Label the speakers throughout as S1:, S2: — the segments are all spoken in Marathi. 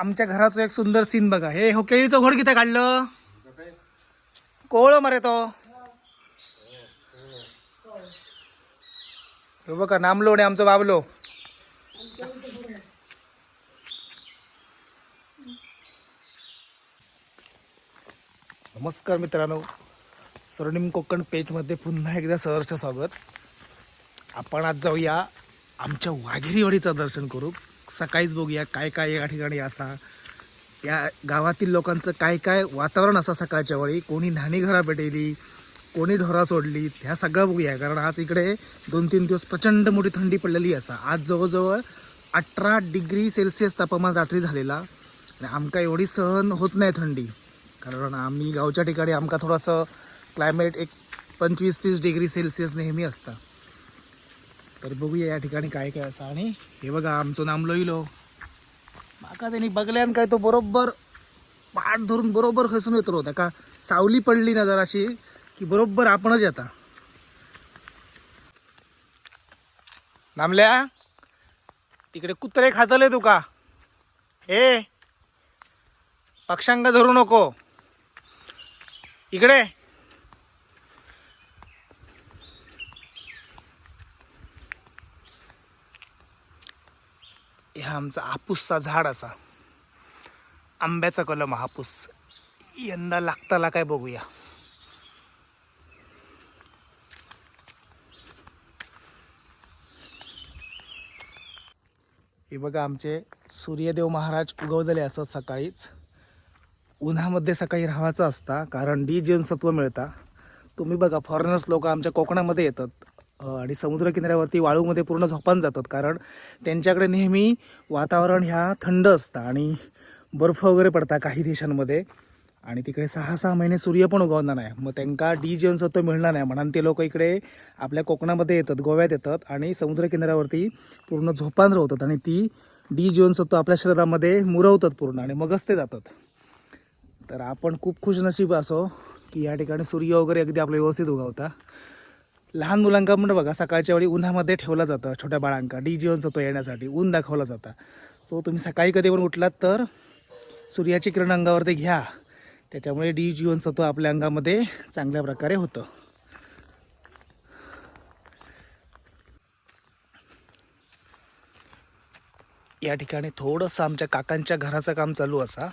S1: आमच्या घराचं एक सुंदर सीन बघा. हे हो केळीचं घोड किती काढलं? कोवळ मरे तो. हे बघा नामलो आणि आमचं बाबलो. नमस्कार मित्रांनो. स्वर्णिम कोकण पेजमध्ये पुन्हा एकदा सहर्ष स्वागत. आपण आज जाऊया आमच्या वाघेरीवाडीचं दर्शन करू. सकाळीच बघूया काय काय या ठिकाणी असा. या गावातील लोकांचं काय काय वातावरण असा सकाळच्या वेळी. कोणी न्हाणी घरा पेटेली कोणी ढोरा सोडली ह्या सगळं बघूया. कारण आज इकडे दोन तीन दिवस प्रचंड मोठी थंडी पडलेली असा. आज जवळजवळ अठरा डिग्री सेल्सिअस तापमान रात्री झालेला. आणि आमका एवढी सहन होत नाही थंडी. कारण आम्ही गावच्या ठिकाणी आमका थोडंसं क्लायमेट एक पंचवीस तीस डिग्री सेल्सिअस नेहमी असतं. तर बघूया या ठिकाणी काय काय असं. आणि हे बघा आमचं नामलो इलो माका त्यांनी बघल्यान काय तो बरोबर पाठ धरून बरोबर खसून येतो होता का? सावली पडली ना जराशी की बरोबर आपणच येता. नामल्या तिकडे कुत्रे खातले तुका हे पक्षांग धरू नको. इकडे. हा आमचा हापूसचा झाड असा. आंब्याचा कलम हापूस. यंदा लागताला काय बघूया. हे बघा आमचे सूर्यदेव महाराज उगवलेले असत सकाळीच. उन्हामध्ये सकाळी राहायचं असता कारण डी जीवनसत्व मिळता. तुम्ही बघा फॉरेनर्स लोक आमच्या कोकणामध्ये येतात. आणि समुद्रकिनाऱ्यावरती वाळूमध्ये पूर्ण झोपान जातात. कारण त्यांच्याकडे नेहमी वातावरण ह्या थंड असतं आणि बर्फ वगैरे पडता काही देशांमध्ये. आणि तिकडे सहा सहा महिने सूर्य पण उगवणार नाही. मग त्यांना डी जीवनसत्व मिळणार नाही. म्हणून ते लोक इकडे आपल्या कोकणामध्ये येतात गोव्यात येतात आणि समुद्रकिनाऱ्यावरती पूर्ण झोपान राहतात आणि ती डी जीवनसत्व आपल्या शरीरामध्ये मुरवतात पूर्ण आणि मगच ते जातात. तर आपण खूप खुशनशीब असो की या ठिकाणी सूर्य वगैरे अगदी आपलं व्यवस्थित उगवता. लहान मुलांका म्हणून बघा सकाळच्या वेळी उन्हामध्ये ठेवलं जातं छोट्या बाळांका. डी जीवनसत्व येण्यासाठी ऊन दाखवलं जातं. सो तुम्ही सकाळी कधी पण उठलात तर सूर्याची किरण अंगावरती घ्या. त्याच्यामुळे डी जीवनसत्व आपल्या अंगामध्ये चांगल्या प्रकारे होतं. या ठिकाणी थोडंसं आमच्या काकांच्या घराचं काम चालू असा.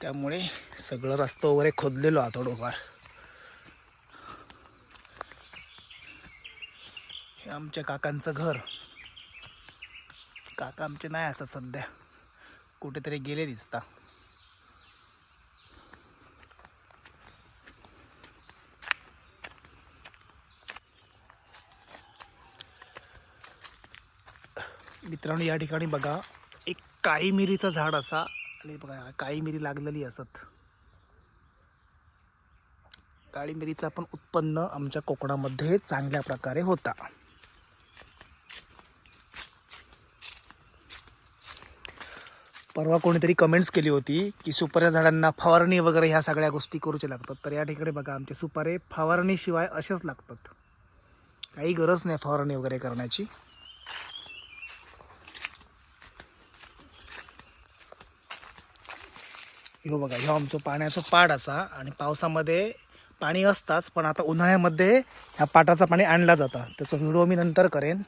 S1: त्यामुळे सगळं रस्ता वगैरे खोदलेलो हा थोडंफार हे आमच्या काकांचं घर. काका आमचे नाही असं सध्या. कुठेतरी गेले दिसता. मित्रांनो या ठिकाणी बघा एक काळी मिरीचं झाड असा आणि बघा काळी मिरी लागलेली असत. काळी मिरीचं पण उत्पन्न आमच्या कोकणामध्ये चांगल्या प्रकारे होता. परवा कोणीतरी कमेंट्स केली होती की सुपाऱ्या झाडांना फवारणी वगैरे ह्या सगळ्या गोष्टी करूच्या लागतात. तर या ठिकाणी बघा आमचे सुपारे फवारणीशिवाय असेच लागतात. काही गरज नाही फवारणी वगैरे करण्याची. हो बघा ह्यो आमचं पाण्याचं पाड असा आणि पावसामध्ये पाणी असताच पण आता उन्हाळ्यामध्ये ह्या पाटाचं पाणी आणला जातं. त्याचा व्हिडिओ मी नंतर करेन.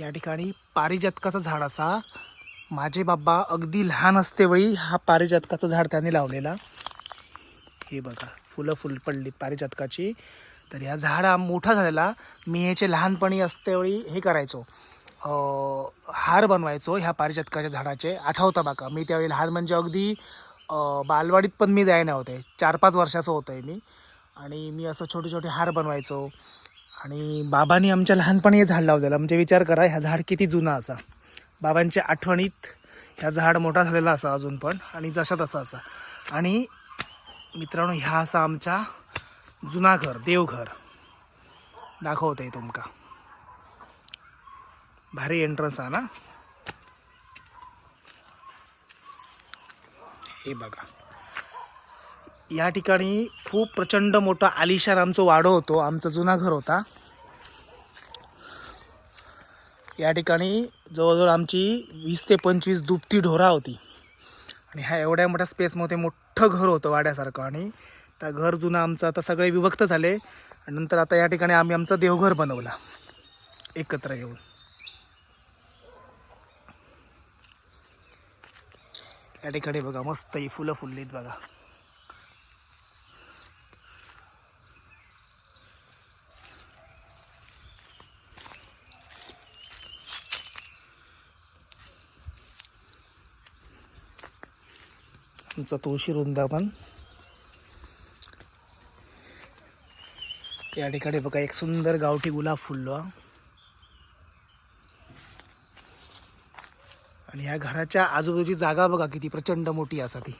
S1: या ठिकाणी पारिजातकाचं झाड असा. माझे बाबा अगदी लहान असतेवेळी हा पारिजातकाचं झाड त्याने लावलेला. हे बघा फुलं फुल पडलीत पारिजातकाची. तर ह्या झाड हा मोठा झालेला. मी ह्याचे लहानपणी असतेवेळी हे करायचो. हार बनवायचो ह्या पारिजातकाच्या झाडाचे. आठवता बाका मी त्यावेळी लहान म्हणजे अगदी बालवाडीत पण मी जायना होते. चार पाच वर्षाचं होतं आहे मी. आणि मी असं छोटे छोटे हार बनवायचो. आणि बाबांनी आमच्या लहानपणी हे झाड लावलेलं. म्हणजे विचार करा ह्या झाड किती जुना असा. बाबांच्या आठवणीत ह्या झाड मोठा झालेला असा अजून पण आणि जसा तसा असा. आणि मित्रांनो ह्या असा आमच्या जुना घर देवघर. दाखवत आहे तुमका. भारी एंट्रन्स आहे ना? हे बघा. या ठिकाणी खूप प्रचंड मोठा आलिशान आमचं वाडं होतो. आमचा जुना घर होता. या ठिकाणी जवळजवळ आमची वीस ते पंचवीस दुपती ढोरा होती. आणि ह्या एवढ्या मोठ्या स्पेसमध्ये मोठं घर होतं वाड्यासारखं. आणि त्या घर जुनं आमचं आता सगळे विभक्त झाले. आणि नंतर आता या ठिकाणी आम्ही आमचं देवघर बनवला. एकत्र येऊन. या ठिकाणी बघा मस्त ही फुलं फुललीत बघा. आमचं तुळशी वृंदावन या ठिकाणी बघा एक सुंदर गावठी गुलाब फुललो आणि ह्या घराच्या आजूबाजूची जागा बघा किती प्रचंड मोठी असा ती.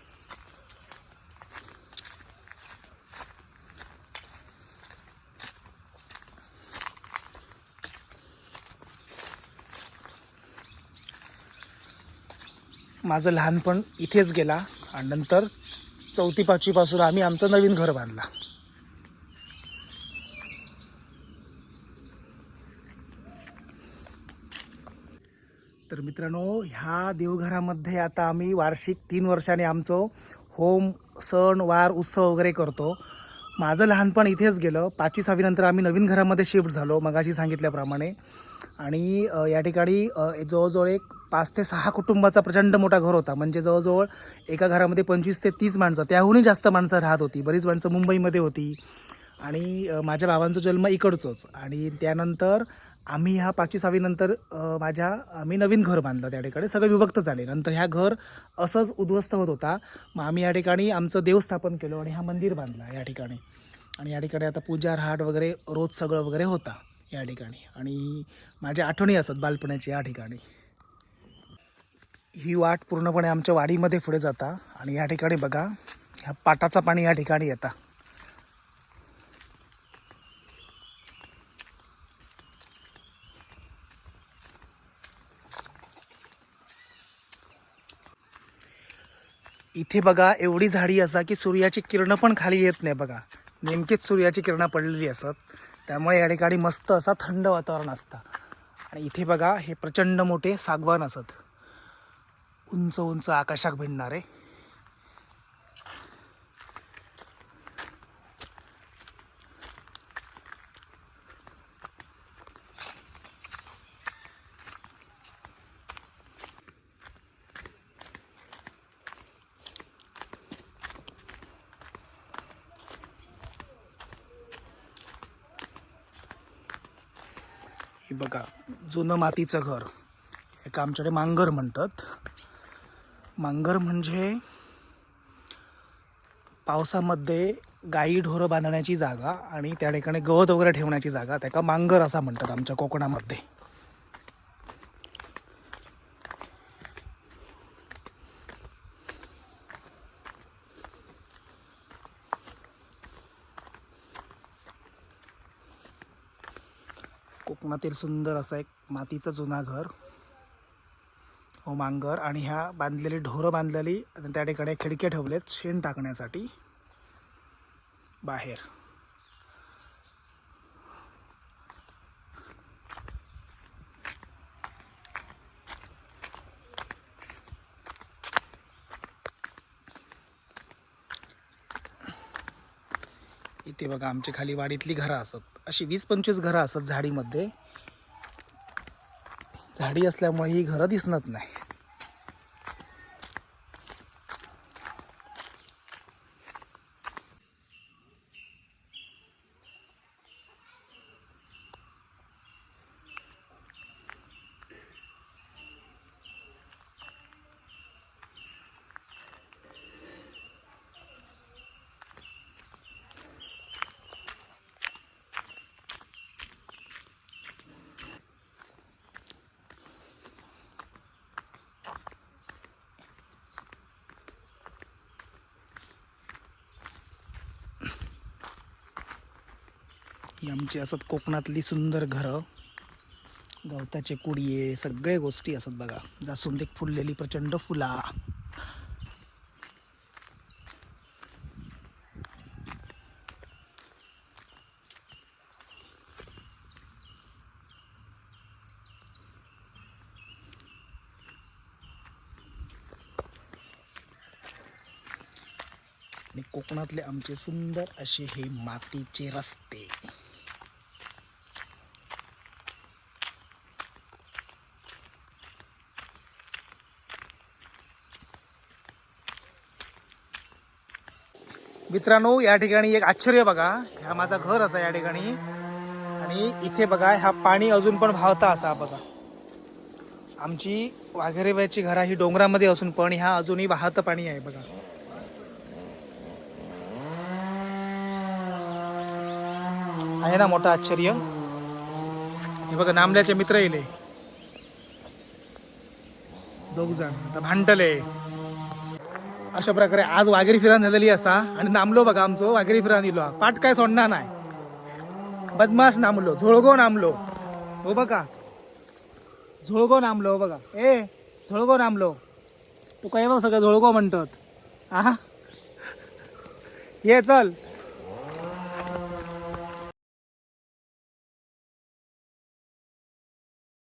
S1: माझं लहानपण इथेच गेला. आणि नंतर चौथी पाचवीपासून आम्ही आमचं नवीन घर बांधला. तर मित्रांनो ह्या देवघरामध्ये आता आम्ही वार्षिक तीन वर्षाने आमचं होम सण वार उत्सव वगैरे करतो. माझं लहानपण इथेच गेलं. पाचवी सहावीनंतर आम्ही नवीन घरामध्ये शिफ्ट झालो मगाशी सांगितल्याप्रमाणे. आणि या ठिकाणी जवळजवळ एक पाच ते सहा कुटुंबाचा प्रचंड मोठा घर होता. म्हणजे जवळजवळ एका घरामध्ये पंचवीस ते तीस माणसं. त्याहूनही जास्त माणसं राहत होती. बरीच माणसं मुंबईमध्ये होती. आणि माझ्या बाबांचा जन्म इकडचोच. आणि त्यानंतर आम्ही ह्या पाचवी सहावीनंतर माझ्या आम्ही नवीन घर बांधलं त्या ठिकाणी. सगळं विभक्त झाले. नंतर ह्या घर असंच उद्ध्वस्त होत होता. मग आम्ही या ठिकाणी आमचं देवस्थापन केलं आणि हा मंदिर बांधला या ठिकाणी. आणि या ठिकाणी आता पूजा हाट वगैरे रोज सगळं वगैरे होता या ठिकाणी. आणि माझ्या आठवणी असत बालपणाची या ठिकाणी. ही वाट पूर्णपणे आमच्या वाडीमध्ये पुढे जाता. आणि या ठिकाणी बघा ह्या पाटाचं पाणी या ठिकाणी येतं. इथे बघा एवढी झाडी असा की सूर्याची किरणं पण खाली येत नाही बघा. नेमकीच सूर्याची किरणं पडलेली असत. त्यामुळे या ठिकाणी मस्त असा थंड वातावरण असतं. आणि इथे बघा हे प्रचंड मोठे सागवान असत. उंच उंच आकाशात भिडणारे. हे बघा जुनं मातीचं घर. एक आमच्याकडे मांगर म्हणतात. मांगर म्हणजे पावसामध्ये गाई ढोरं बांधण्याची जागा आणि त्या ठिकाणी गवत वगैरे ठेवण्याची जागा. त्याका मांगर असा म्हणतात आमच्या कोकणामध्ये. कोकणातील सुंदर असा एक मातीचं जुना घर. हो मांगर आणि ह्या बांधलेली ढोरं बांधलेली आणि त्या ठिकाणी खिडक्या ठेवलेत शेण टाकण्यासाठी. बाहेर. ते बघा आमच्या खाली वाडीतली घरं असत अशी वीस पंचवीस घरं असत झाडीमध्ये. झाडी असल्यामुळे ही घरं दिसणत नाही. ही आमची असत कोकणातली सुंदर घरं. गवताचे कुडिये सगळे गोष्टी असत बघा. जास्वंदीक फुललेली प्रचंड फुला. कोकणातले आमचे सुंदर असे हे मातीचे रस्ते. मित्रांनो या ठिकाणी एक आश्चर्य बघा. हा माझा घर असा या ठिकाणी. आणि इथे बघा हा पाणी अजून पण भावता असा बघा. आमची वाघेरेबाईची घरा ही डोंगरामध्ये असून पण ह्या अजूनही वाहतं पाणी आहे बघा. आहे ना मोठं आश्चर्य? हे बघा नामल्याचे मित्र येले. दोघ जण. आता भांडले अशा प्रकारे आज वाघेरी फिरान झालेली असा. आणि नामलो बघा आमचो वाघेरी फिरान इलो पाठ काय सोडणार नाही. बदमाश नामलो झोळगो नामलो. हो बघा. झोळगो नामलो हो बघा. ए झोळगो नामलो. तू काय बघ सगळं झोळगो म्हणतात. हा ये चल.